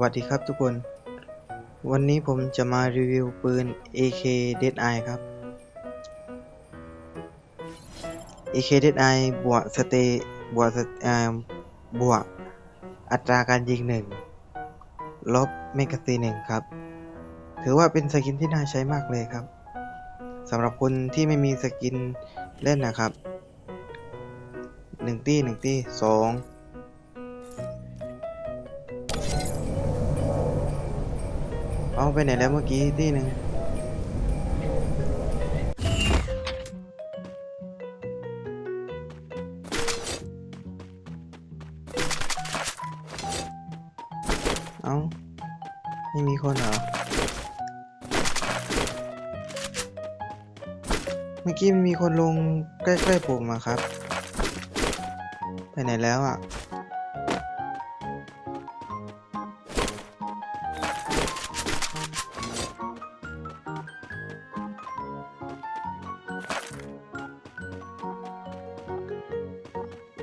วัสดีครับทุกคน วันนี้ผมจะมารีวิวปืน AK Dead Eye ครับ AK Dead Eye บวกสเตบวกบวกอัตราการยิงหนึ่งลบเมกาซีหนึ่งครับ ถือว่าเป็นสกินที่น่าใช้มากเลยครับสำหรับคนที่ไม่มีสกินเล่นนะครับหนึ่งตี้หนึ่งตี้สอง เอาไปไหนแล้วเมื่อกี้ที่หนึ่งเอาไม่มีคนเหรอ เมื่อกี้มีคนลงใกล้ๆผมอะครับ ไปไหนแล้วอะ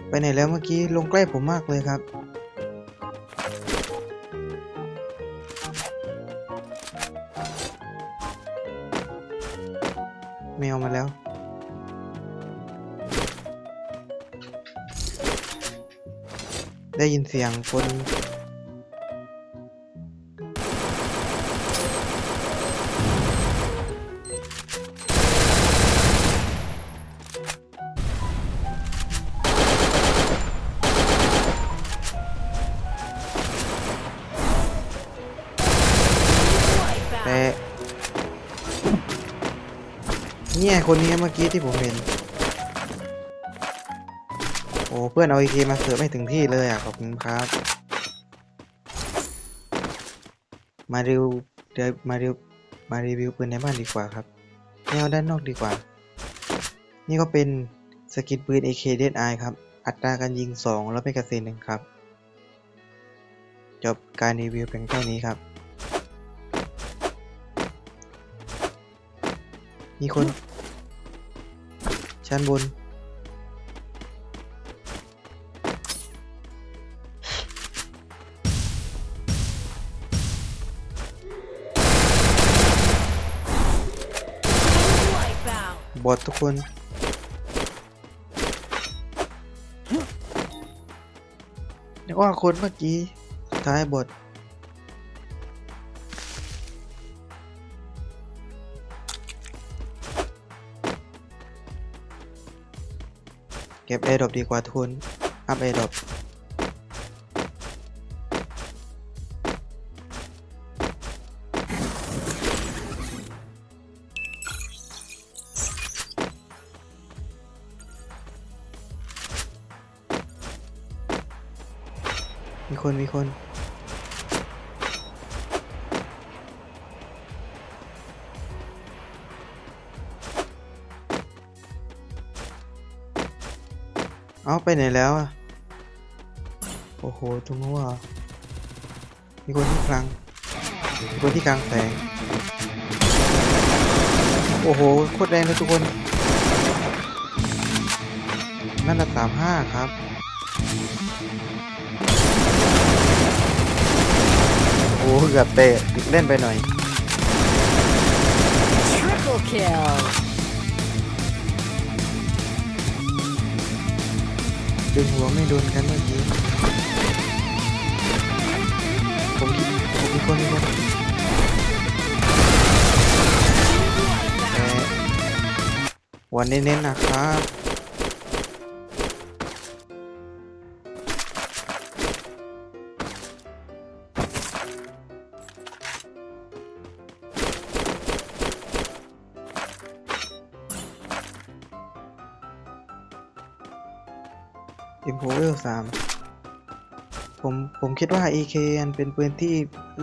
ไปไหนแล้วเมื่อกี้ลงใกล้ผมมากเลยครับ แมวมาแล้ว ได้ยินเสียงคน เนี่ยคนนี้เมื่อกี้ที่ผมเห็น โอ้เพื่อนเอาอีเคมาเสิร์ฟให้ถึงที่เลยอะขอบคุณครับ มารีวิวเดี๋ยวมารีวิวมารีวิวปืนในบ้านดีกว่าครับไม่เอาด้านนอกดีกว่า นี่ก็เป็นสกินปืน AK Dead Eye ครับ อัตราการยิง 2 แล้วไม่กระเซ็นหนึ่งครับ จบการรีวิวเพียงเท่านี้ครับ มีคน ชั้นบน บอดทุกคนนึกว่าคนเมื่อกี้ ท้ายบอด เก็บ a อ r d r o p ดีกว่าทุกคนอัพ a อด o p มีคน มีคน เอาไปไหนแล้วอะโอ้โหตรงนู้นเหรอมีคนที่คลังมีคนที่กลางแสงโอ้โหโคตรแรงเลยทุกคน นั่นละสามห้าครับโอ้เกือบเตะเล่นไปหน่อย Triple kill. ดึงหัวไม่โดนกันเมื่อกี้ผมผมมีคนมีคนแต่วันเน้นๆนะครับ อิมโพเวลสามผมผมคิดว่า AK อันเป็นปืนที่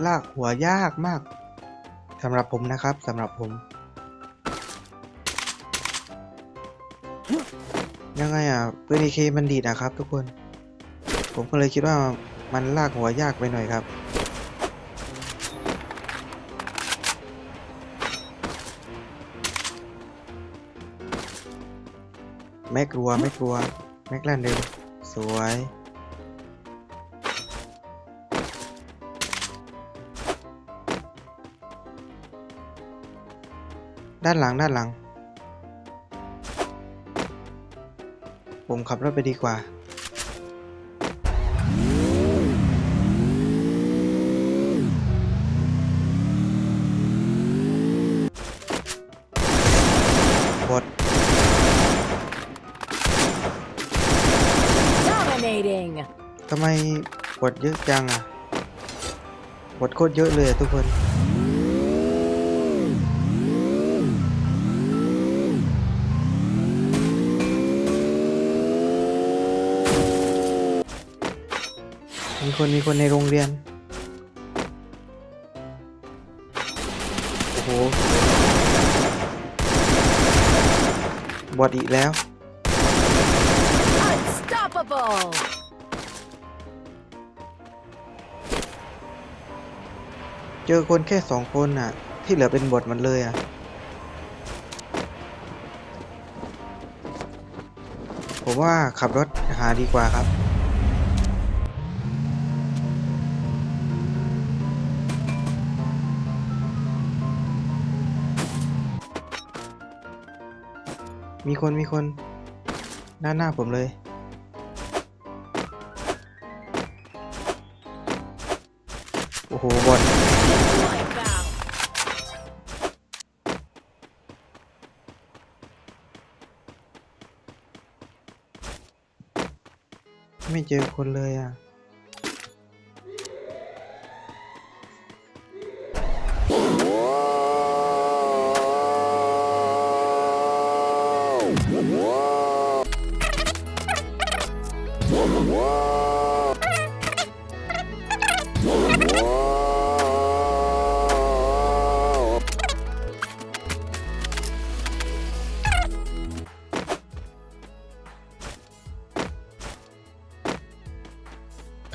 ลากหัวยากมากสำหรับผมนะครับสำหรับผม ยังไงอะปืน AK มันดีดอะครับทุกคน ผมก็เลยคิดว่ามันลากหัวยากไปหน่อยครับไม่กลัวไม่กลัวแม็กแลนเดิม วย ด้านหลังด้านหลัง ผมขับรถไปดีกว่า ทำไมบทเยอะจังอะบทโคตรเยอะเลยทุกคนมีคนมีคนในโรงเรียน โอ้โห บอดอีกแล้ว Unstoppable. เจอคนแค่สองคนน่ะ ที่เหลือเป็นบทมันเลยอะผมว่าขับรถหาดีกว่าครับมีคนมีคนด้านหน้าผมเลย โอ้โห บอท ไม่เจอคนเลยอะ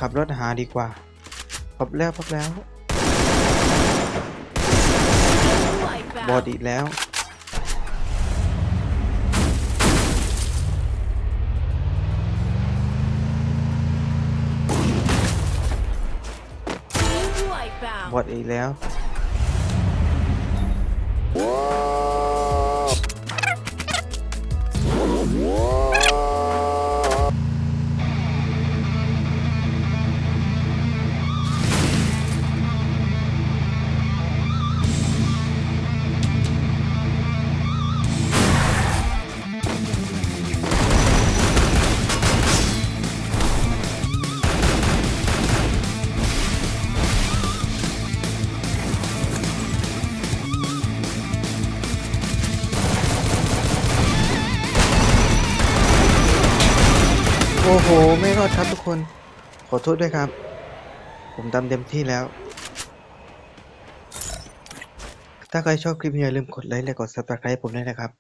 ขับรถหาดีกว่าขับแล้วพักแล้ว บอดอีกแล้ว บอดอีกแล้ว โอ้โห ไม่รอดครับทุกคน ขอโทษด้วยครับ ผมทำเต็มที่แล้ว ถ้าใครชอบคลิปนี้อย่าลืมกดไลค์และกด subscribe ผมด้วยนะครับ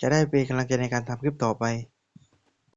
จะได้เป็นกำลังใจในการทำคลิปต่อไป